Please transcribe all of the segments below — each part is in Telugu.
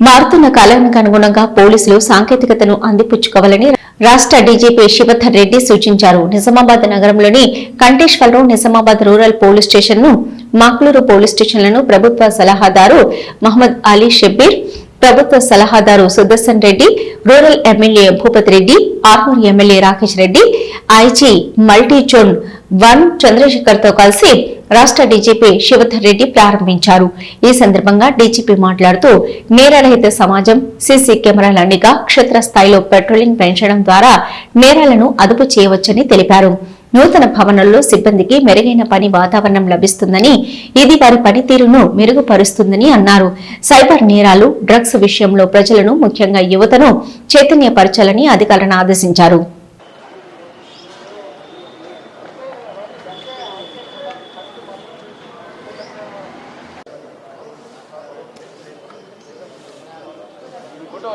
మారుతున్న కాలానికి అనుగుణంగా పోలీసులు సాంకేతికతను అందిపుచ్చుకోవాలని రాష్ట్ర డీజీపీ శివధర్ రెడ్డి సూచించారు. నిజామాబాద్ నగరంలోని కంటేశ్వరరావు నిజామాబాద్ రూరల్ పోలీస్ స్టేషన్ను మాక్లూరు పోలీస్ స్టేషన్లను ప్రభుత్వ సలహాదారు మహమ్మద్ అలీ షబ్బీర్ ప్రభుత్వ సలహాదారు Sudarshan Reddy rural MLA Bhupathi Reddy Armoor MLA Rakesh Reddy IG multi zone one చంద్రశేఖర్తో కలిసి రాష్ట్ర డీజీపీ శివధర్ రెడ్డి ప్రారంభించారు. ఈ సందర్భంగా డీజీపీ మాట్లాడుతూ నేరరహిత సమాజం సీసీ కెమెరాల నిఘా క్షేత్రస్థాయిలో పెట్రోలింగ్ పెంచడం ద్వారా నేరాలను అదుపు చేయవచ్చని తెలిపారు. నూతన భవనంలో సిబ్బందికి మెరుగైన పని వాతావరణం లభిస్తుందని ఇది వారి పనితీరును మెరుగుపరుస్తుందని అన్నారు. సైబర్ నేరాలు డ్రగ్స్ విషయంలో ప్రజలను ముఖ్యంగా యువతను చైతన్యపరచాలని అధికారులను ఆదేశించారు.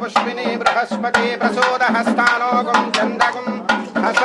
పుష్పిని బృహస్పతి ప్రసోదహస్తానోగం చందగం హస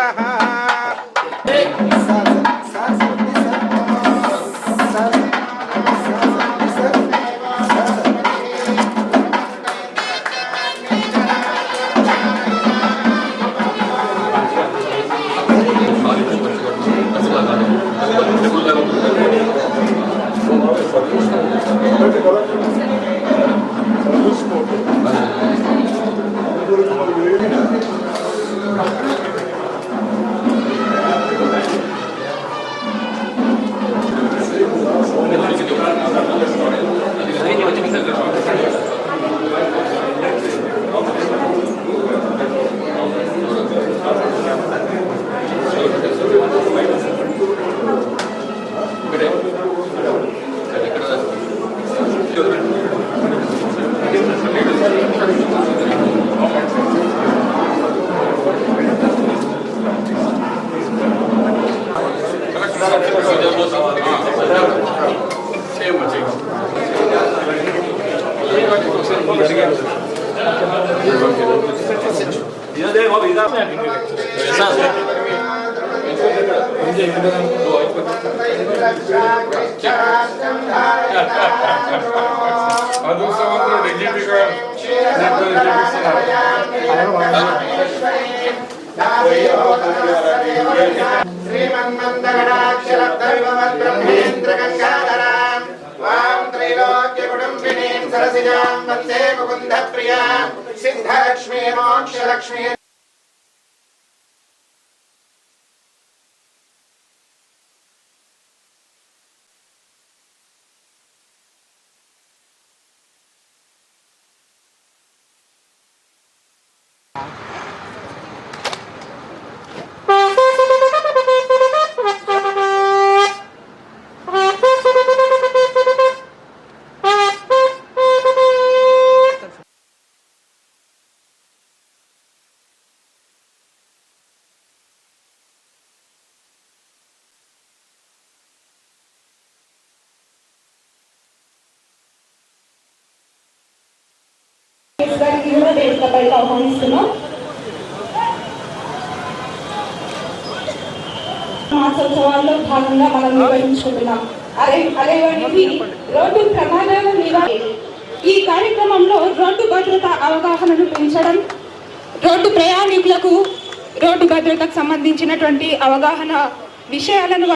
మధు సముద్రం డీజీపీ గారు శ్రీనివాసిజాం వందే ముకుంద ప్రియా సిద్ధలక్ష్మీ మోక్షలక్ష్మీ అధ్యక్షుడు గారికి కూడా వేదిక పైకి ఆహ్వానిస్తున్నాం. మాసోత్సవాల్లో భాగంగా మనం నిర్వహించుకుంటున్నాం. అరే అరే వాడికి రోడ్డు ప్రమాదాల నివారణ ఈ కార్యక్రమంలో రోడ్డు భద్రత అవగాహనను పెంచడం రోడ్డు ప్రయాణికులకు రోడ్డు భద్రతకు సంబంధించినటువంటి అవగాహన విషయాలను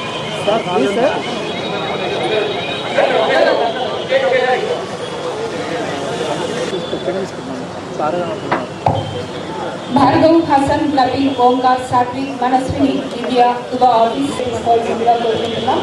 భార్గవ్ హసన్ నబీల్ ఓంకార్ సాత్విక్ మనస్విని దివ్య దుబా ఆఫీస్ తీసుకోవాల్సిందిగా కోరుకుంటున్నాం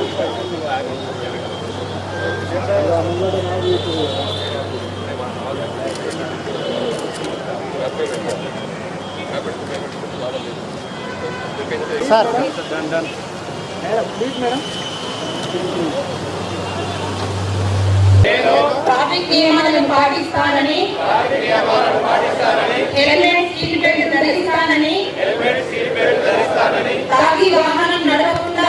ట్రాఫిక్ నియమాలను పాటిస్తానని హెల్మెట్ సీట్ బెల్ట్ ధరిస్తానని తాగి వాహనం నడపకుండా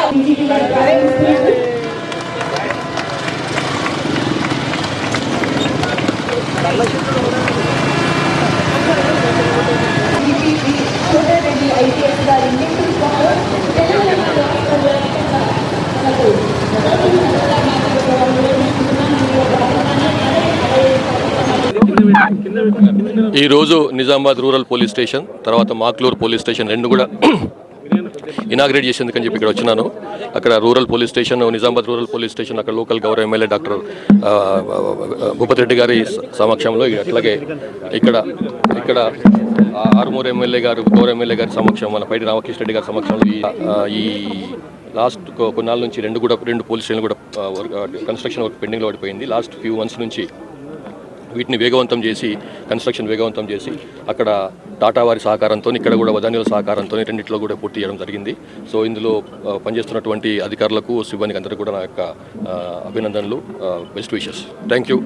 ఈరోజు నిజామాబాద్ రూరల్ పోలీస్ స్టేషన్ తర్వాత మాక్లూర్ పోలీస్ స్టేషన్ రెండు కూడా ఇనాగ్రేట్ చేసేందుకని చెప్పి ఇక్కడ వచ్చినాను. అక్కడ rural police station Nizamabad rural police station అక్కడ లోకల్ గౌరవ ఎమ్మెల్యే డాక్టర్ భూపతి రెడ్డి గారి సమక్షంలో అట్లాగే ఇక్కడ ఇక్కడ ఆరుమూరు ఎమ్మెల్యే గారు గౌరవ ఎమ్మెల్యే గారి సమక్షం మన పైడి రామకృష్ణ రెడ్డి గారి సమక్షంలో ఈ ఈ లాస్ట్ కొన్నాళ్ళ నుంచి రెండు కూడా రెండు పోలీస్ స్టేషన్లు కూడా కన్స్ట్రక్షన్ వర్క్ పెండింగ్లో పడిపోయింది. లాస్ట్ ఫ్యూ మంత్స్ నుంచి వీటిని వేగవంతం చేసి కన్స్ట్రక్షన్ వేగవంతం చేసి అక్కడ టాటా వారి సహకారంతో ఇక్కడ కూడా వదానిల సహకారంతో రెండింటిలో కూడా పూర్తి చేయడం జరిగింది. సో ఇందులో పనిచేస్తున్నటువంటి అధికారులకు సిబ్బందికి అందరికీ కూడా నా యొక్క అభినందనలు బెస్ట్ విషెస్. Thank you